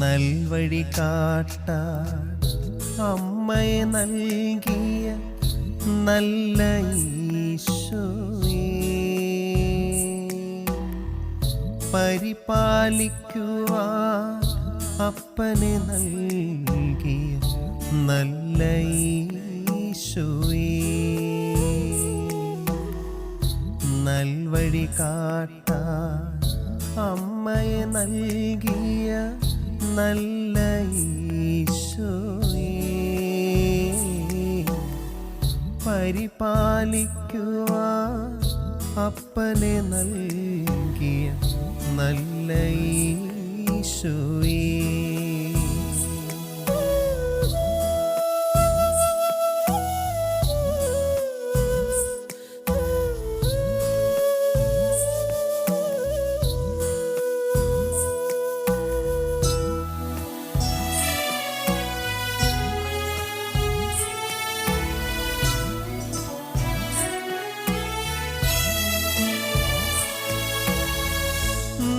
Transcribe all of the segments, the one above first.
നൽവഴി കാട്ട അമ്മയെ നൽകിയ നല്ല ഈശോയേ. പരിപാലിക്കുവാൻ അപ്പനെ നൽകിയ നല്ല നൽവഴി കാട്ട അമ്മയെ നൽകിയ നല്ല ഈശോയേ. പരിപാലിക്കുവാൻ അപ്പനെ നൽകിയ നല്ല ഈശോയേ.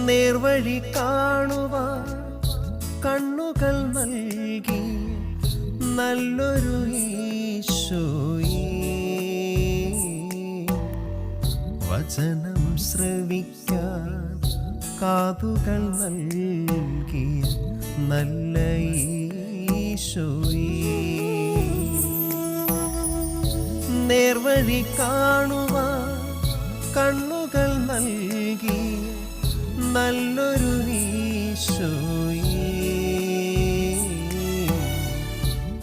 നേർവഴി കാണുവാൻ കണ്ണുകൾ നൽകി. നല്ലൊരു വചനം ശ്രവിക്കാൻ കാതുകൾ നൽകി. നല്ല ഈശോയി. നേർവഴി കാണുവാൻ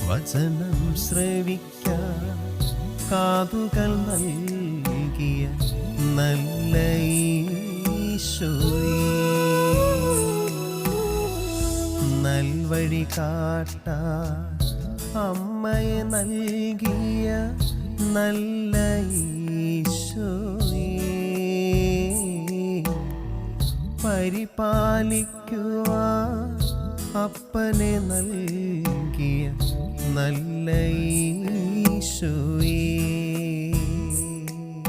വചനം ശ്രവിക്കാൻ കാതുകൾ നൽകിയ നല്ല നൽവഴി കാട്ട അമ്മയെ നൽകിയ നല്ല ഈശോയേ പരിപാലിക്കുവാൻ അപ്പനെ നൽകിയ നല്ല ഈശോയേ.